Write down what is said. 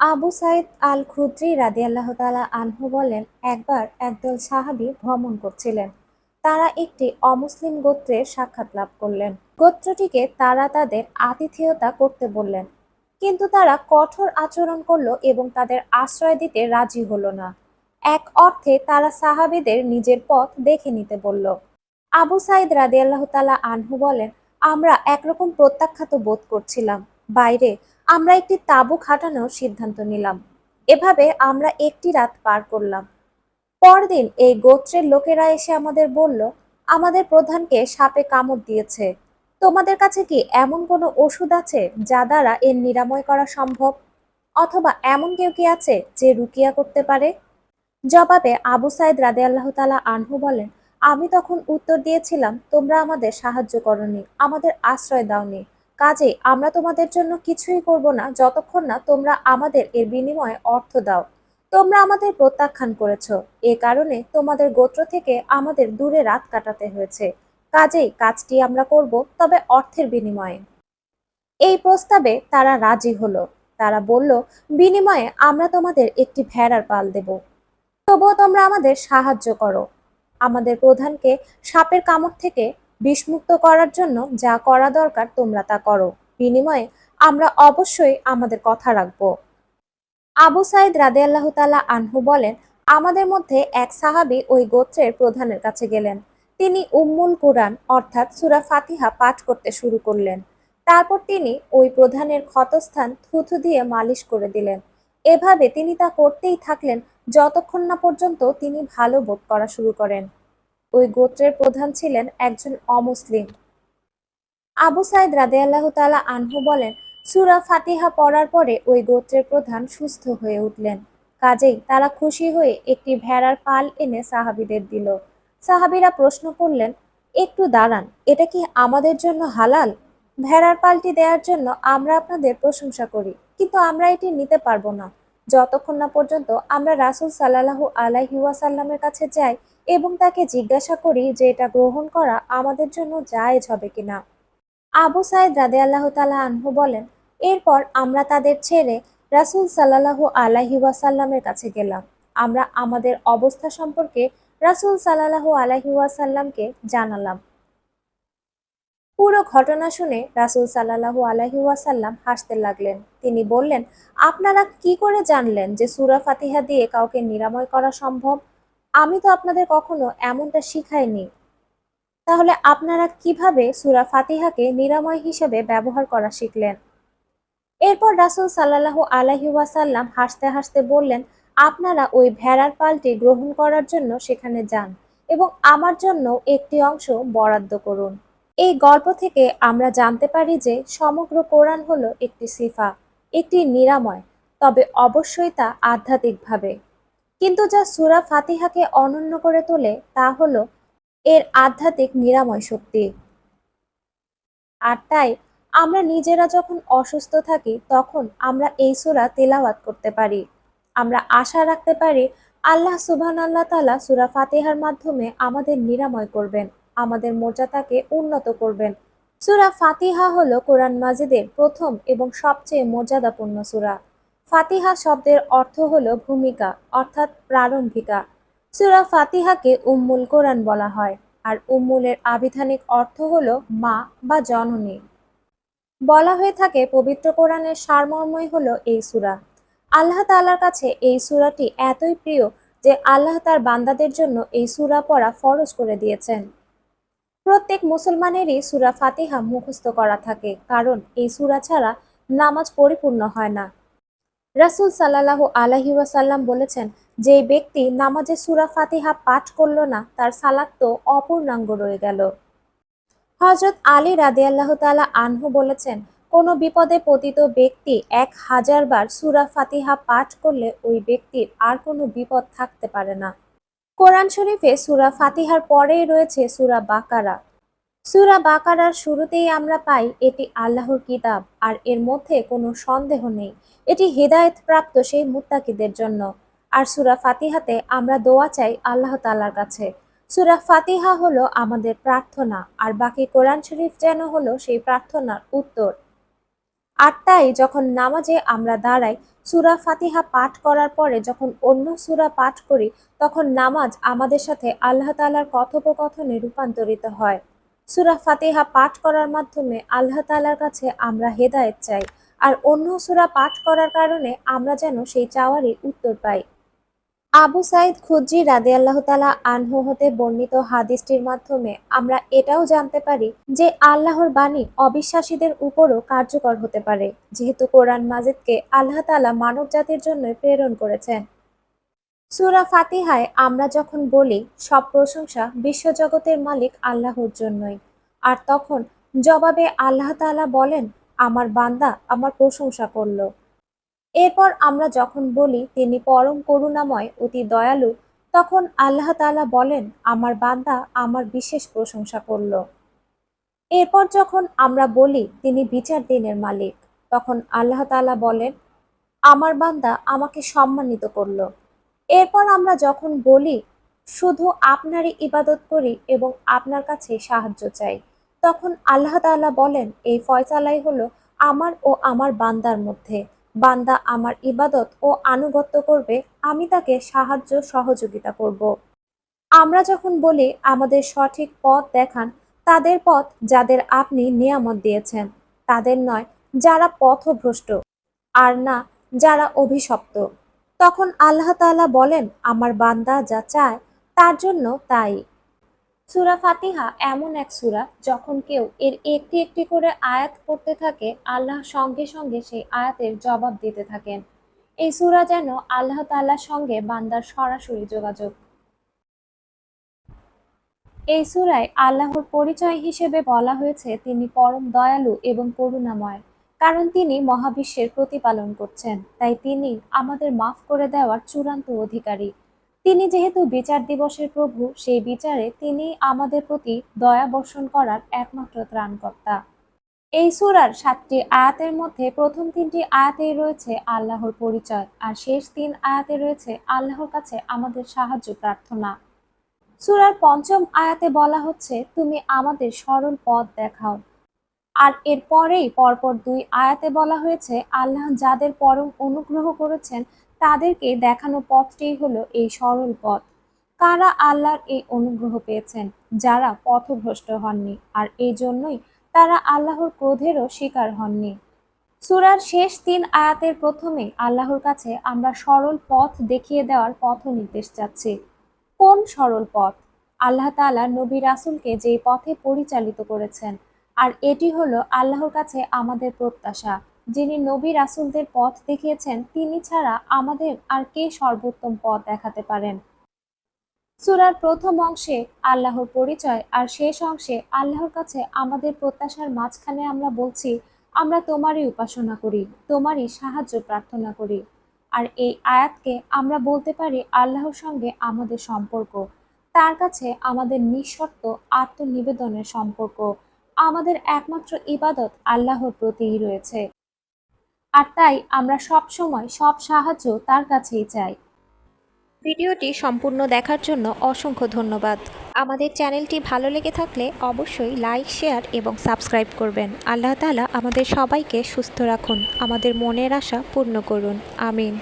আবু সাইদ আল খুদ্রি রাদিয়াল্লাহু তাআলা আনহু বলেন, একবার একদল সাহাবী ভ্রমণ করছিলেন। তারা একটি অমুসলিম গোত্রের সাক্ষাৎ লাভ করলেন। গোত্রটিকে তারা তাদের আতিথেয়তা করতে বললেন। কিন্তু তারা কঠোর আচরণ করল এবং তাদের আশ্রয় দিতে রাজি হলো না। এক অর্থে তারা সাহাবীদের নিজের পথ দেখে নিতে বলল। আবু সাইদ আল্লাহ তালা আনহু বলেন, আমরা একরকম প্রত্যাখ্যাত বোধ করছিলাম। বাইরে আমরা একটি তাঁবু খাটানোর সিদ্ধান্ত নিলাম। এভাবে আমরা একটি রাত পার করলাম। পরদিন এই গোত্রের লোকেরা এসে আমাদের বলল, আমাদের প্রধানকে সাপে কামড় দিয়েছে। তোমাদের কাছে কি এমন কোনো ওষুধ আছে যা দ্বারা এর নিরাময় করা সম্ভব? অথবা এমন কেউ কি আছে যে রুকিয়া করতে পারে? জবাবে আবু সাইদ রাদে আল্লাহ তালা আনহু বলেন, আমি তখন উত্তর দিয়েছিলাম, তোমরা আমাদের সাহায্য করনি, আমাদের আশ্রয় দাওনি। কাজে আমরা তোমাদের জন্য কিছুই করব না, যতক্ষণ না তোমরা আমাদের এর বিনিময়ে অর্থ দাও। তোমরা আমাদের প্রত্যাখ্যান করেছ। এ কারণে তোমাদের গোত্র থেকে আমাদের দূরে রাত কাটাতে হয়েছে। কাজেই কাজটি আমরা করব, তবে অর্থের বিনিময়ে। এই প্রস্তাবে তারা রাজি হলো। তারা বলল, বিনিময়ে আমরা তোমাদের একটি ভেড়ার পাল দেব। তবুও তোমরা আমাদের সাহায্য করো। আমাদের প্রধানকে সাপের কামড় থেকে বিষমুক্ত করার জন্য যা করা দরকার তোমরা তা করো। বিনিময়ে আমরা অবশ্যই আমাদের কথা রাখব। আবু সাইদ রাদে আল্লাহ তালা আনহু বলেন, আমাদের মধ্যে এক সাহাবী ওই গোত্রের প্রধানের কাছে গেলেন। তিনি উম্মুল কুরআন অর্থাৎ সুরা ফাতিহা পাঠ করতে শুরু করলেন। তারপর তিনি ওই প্রধানের ক্ষতস্থান থুথু দিয়ে মালিশ করে দিলেন। এভাবে তিনি তা করতেই থাকলেন যতক্ষণ না পর্যন্ত তিনি ভালো বোধ করা শুরু করেন। ওই গোত্রের প্রধান ছিলেন একজন অমুসলিম। আবু সাইদ রাদে আল্লাহ তালা আনহু বলেন, সুরা ফাতিহা পড়ার পরে ওই গোত্রের প্রধান সুস্থ হয়ে উঠলেন। কাজেই তারা খুশি হয়ে একটি ভেড়ার পাল এনে সাহাবিদের দিল। সাহাবিরা প্রশ্ন করলেন, একটু দাঁড়ান, এটা কি আমাদের জন্য হালাল? ভেড়ার পালটি দেওয়ার জন্য আমরা আপনাদের প্রশংসা করি, কিন্তু আমরা এটি নিতে পারব না। যতক্ষণ না পর্যন্ত আমরা রাসুল সাল্লাহু আলাইহি ওয়াসাল্লামের কাছে যাই এবং তাকে জিজ্ঞাসা করি যে এটা গ্রহণ করা আমাদের জন্য জায়েজ হবে কিনা। আবু সাইদ রাদে আল্লাহ তালা আনহু বলেন, এরপর আমরা তাদের ছেড়ে রাসুল সাল্লাহু আলাহি ওয়াসাল্লামের কাছে গেলাম। আমরা আমাদের অবস্থা সম্পর্কে রাসুল সাল্লাহু আলাহি ওয়াসাল্লামকে জানালাম। পুরো ঘটনা শুনে রাসুল সাল্লাহু আলাহি ওয়াসাল্লাম হাসতে লাগলেন। তিনি বললেন, আপনারা কি করে জানলেন যে সুরা ফাতিহা দিয়ে কাউকে নিরাময় করা সম্ভব? আমি তো আপনাদের কখনো এমনটা শিখাইনি। তাহলে আপনারা কীভাবে সুরা ফাতিহাকে নিরাময় হিসেবে ব্যবহার করা শিখলেন? এরপর রাসুল সাল্লাহু আলাহি ওয়াসাল্লাম হাসতে হাসতে বললেন, আপনারা ওই ভেড়ার পালটি গ্রহণ করার জন্য সেখানে যান এবং আমার জন্য একটি অংশ বরাদ্দ করুন। এই গল্প থেকে আমরা জানতে পারি যে সমগ্র কোরআন হলো একটি সিফা, একটি নিরাময়, তবে অবশ্যই তা আধ্যাত্মিকভাবে। কিন্তু যা সুরা ফাতিহাকে অনন্য করে তোলে তা হলো এর আধ্যাত্মিক নিরাময় শক্তি। আর তাই আমরা নিজেরা যখন অসুস্থ থাকি, তখন আমরা এই সুরা তেলাওয়াত করতে পারি। আমরা আশা রাখতে পারি আল্লাহ সুবহান আল্লাহ তালা সুরা ফাতিহার মাধ্যমে আমাদের নিরাময় করবেন। আমাদের মর্যাদাকে উন্নত করবেন। সুরা ফাতিহা হলো কোরআন মাজিদের প্রথম এবং সবচেয়ে মর্যাদাপূর্ণ সুরা। ফাতিহা শব্দের অর্থ হলো ভূমিকা, অর্থাৎ প্রারম্ভিকা। সুরা ফাতিহাকে উম্মুল কোরআন বলা হয়, আর উম্মুলের আবিধানিক অর্থ হলো মা বা জননী। বলা হয়ে থাকে পবিত্র কোরআনের সারমর্মই হলো এই সুরা। আল্লাহ তাআলার কাছে এই সুরাটি এতই প্রিয় যে আল্লাহ তার বান্দাদের জন্য এই সুরা পড়া ফরজ করে দিয়েছেন। প্রত্যেক মুসলমানেরই সুরা ফাতিহা মুখস্থ করা থাকে, কারণ এই সুরা ছাড়া নামাজ পরিপূর্ণ হয় না। রাসুল সাল্লাহ আলহি ওয়াসাল্লাম বলেছেন, যে ব্যক্তি নামাজে সুরা ফাতিহা পাঠ করল না, তার সালাত তো অপূর্ণাঙ্গ রয়ে গেল। হজরত আলী রাদে আল্লাহ তালা আনহু বলেছেন, কোনো বিপদে পতিত ব্যক্তি এক হাজার বার সুরা ফাতিহা পাঠ করলে ওই ব্যক্তির আর কোনো বিপদ থাকতে পারে না। কোরআন শরীফে সুরা ফাতিহার পরেই রয়েছে সুরা বাকারা। সুরা বাকারার শুরুতেই আমরা পাই, এটি আল্লাহর কিতাব, আর এর মধ্যে কোনো সন্দেহ নেই। এটি হৃদায়ত প্রাপ্ত সেই মুত্তাকিদের জন্য। আর সুরা ফাতিহাতে আমরা দোয়া চাই আল্লাহ তালার কাছে। সুরা ফাতিহা হলো আমাদের প্রার্থনা, আর বাকি কোরআন শরীফ যেন হলো সেই প্রার্থনার উত্তর। তাই যখন নামাজে আমরা দাঁড়াই, সুরা ফাতিহা পাঠ করার পরে যখন অন্য সুরা পাঠ করি, তখন নামাজ আমাদের সাথে আল্লাহ তালার কথোপকথনে রূপান্তরিত হয়। সুরা ফাতিহা পাঠ করার মাধ্যমে আল্লাহ তালার কাছে আমরা হেদায়েত চাই। আর অন্য সুরা পাঠ করার কারণে আমরা যেন সেই চাওয়ারই উত্তর পাই। আবু সাইদ খুজ্জি রাদে আল্লাহ তালা আনহু হতে বর্ণিত হাদিসটির মাধ্যমে আমরা এটাও জানতে পারি যে আল্লাহর বাণী অবিশ্বাসীদের উপরও কার্যকর হতে পারে, যেহেতু কোরআন মাজিদকে আল্লাহ তালা মানব জাতির জন্য প্রেরণ করেছেন। সুরা ফাতিহায় আমরা যখন বলি, সব প্রশংসা বিশ্বজগতের মালিক আল্লাহর জন্যই। আর তখন জবাবে আল্লাহ তাআলা বলেন, আমার বান্দা আমার প্রশংসা করল। এরপর আমরা যখন বলি তিনি পরম করুণাময়, অতি দয়ালু, তখন আল্লাহ তালা বলেন, আমার বান্দা আমার বিশেষ প্রশংসা করল। এরপর যখন আমরা বলি তিনি বিচার দিনের মালিক, তখন আল্লাহ তাআলা বলেন, আমার বান্দা আমাকে সম্মানিত করল। এরপর আমরা যখন বলি, শুধু আপনারই ইবাদত করি এবং আপনার কাছে সাহায্য চাই, তখন আল্লাহ তাআলা বলেন, এই ফয়সালাই হলো আমার ও আমার বান্দার মধ্যে। বান্দা আমার ইবাদত ও আনুগত্য করবে, আমি তাকে সাহায্য সহযোগিতা করব। আমরা যখন বলি আমাদের সঠিক পথ দেখান, তাদের পথ যাদের আপনি নিয়ামত দিয়েছেন, তাদের নয় যারা পথভ্রষ্ট আর না যারা অভিশপ্ত। তখন আল্লাহ তাআলা বলেন, আমার বান্দা যা চায়, তার জন্য তাই। সূরা ফাতিহা এমন এক সূরা যখন কেউ এর একটি একটি করে আয়াত করতে থাকে, আল্লাহ সঙ্গে সঙ্গে সেই আয়াতের জবাব দিতে থাকেন। এই সূরা যেন আল্লাহ তাআলার সঙ্গে বান্দার সরাসরি যোগাযোগ। এই সূরায় আল্লাহর পরিচয় হিসেবে বলা হয়েছে তিনি পরম দয়ালু এবং করুণাময়, কারণ তিনি মহাবিশ্বের প্রতিপালন করছেন। তাই তিনি আমাদের মাফ করে দেওয়ার চূড়ান্ত অধিকারী। তিনি যেহেতু বিচার দিবসের প্রভু, সেই বিচারে তিনি আমাদের প্রতি দয়া বর্ষণ করার একমাত্র ত্রাণকর্তা। এই সূরার সাতটি আয়াতের মধ্যে প্রথম তিনটি আয়াতেই রয়েছে আল্লাহর পরিচয়, আর শেষ তিন আয়াতে রয়েছে আল্লাহর কাছে আমাদের সাহায্য প্রার্থনা। সূরার পঞ্চম আয়াতে বলা হচ্ছে, তুমি আমাদের সরল পথ দেখাও। আর এর পরেই পরপর দুই আয়াতে বলা হয়েছে, আল্লাহ যাদের পরম অনুগ্রহ করেছেন তাদেরকে দেখানো পথটিই হলো এই সরল পথ। কারা আল্লাহর এই অনুগ্রহ পেয়েছেন? যারা পথভ্রষ্ট হননি, আর এই জন্যই তারা আল্লাহর ক্রোধেরও শিকার হননি। সুরার শেষ তিন আয়াতের প্রথমে আল্লাহর কাছে আমরা সরল পথ দেখিয়ে দেওয়ার পথ নির্দেশ চাচ্ছি। কোন সরল পথ? আল্লাহ তাআলা নবী রাসুলকে যেই পথে পরিচালিত করেছেন, আর এটি হলো আল্লাহর কাছে আমাদের প্রত্যাশা। যিনি নবী রাসূলদের পথ দেখিয়েছেন, তিনি ছাড়া আমাদের আর কে সর্বোত্তম পথ দেখাতে পারেন? সুরার প্রথম অংশে আল্লাহর পরিচয় আর শেষ অংশে আল্লাহর কাছে আমাদের প্রত্যাশার মাঝখানে আমরা বলছি, আমরা তোমারই উপাসনা করি, তোমারই সাহায্য প্রার্থনা করি। আর এই আয়াতকে আমরা বলতে পারি আল্লাহর সঙ্গে আমাদের সম্পর্ক। তার কাছে আমাদের নিঃশর্ত আত্মনিবেদনের সম্পর্ক। আমাদের একমাত্র ইবাদত আল্লাহর প্রতিই রয়েছে। আর তাই আমরা সব সময় সব সাহায্য তার কাছেই চাই। ভিডিওটি সম্পূর্ণ দেখার জন্য অসংখ্য ধন্যবাদ। আমাদের চ্যানেলটি ভালো লেগে থাকলে অবশ্যই লাইক, শেয়ার এবং সাবস্ক্রাইব করবেন। আল্লাহ তালা আমাদের সবাইকে সুস্থ রাখুন, আমাদের মনের আশা পূর্ণ করুন। আমিন।